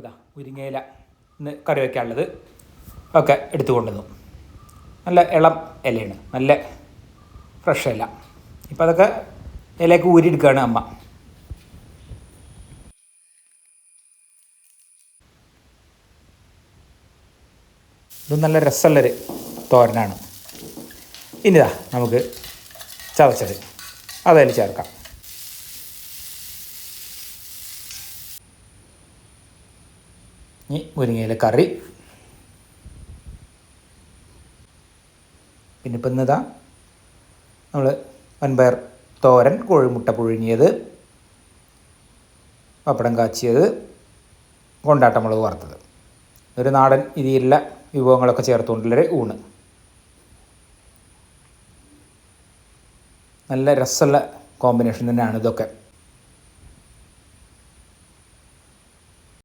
ഇതാ മുരിങ്ങയില ഇന്ന് കറി വയ്ക്കാനുള്ളത് ഒക്കെ എടുത്തു കൊണ്ടുവന്നു. നല്ല ഇളം ഇലയാണ്. നല്ല ഫ്രഷ് ഇല. ഇപ്പം അതൊക്കെ ഇലയൊക്കെ ഊരിയെടുക്കുകയാണ് അമ്മ. ഇത് നല്ല രസമുള്ളൊരു തോരനാണ്. ഇനിതാ നമുക്ക് ചതച്ചത്. അതിൽ ചേർക്കാം. ഇനി മുരിങ്ങയിലെ കറി. പിന്നെ ഇപ്പം ഇന്നതാ നമ്മൾ വൻപയർ തോരൻ കോഴിമുട്ട പുഴുങ്ങിയത് പപ്പടം കാച്ചിയത് കൊണ്ടാട്ടമുളക് വറുത്തത്. ഒരു നാടൻ രീതിയിലുള്ള വിഭവങ്ങളൊക്കെ ചേർത്തുകൊണ്ടുള്ളൊരു ഊണ്. നല്ല രസമുള്ള കോമ്പിനേഷൻ തന്നെയാണ് ഇതൊക്കെ.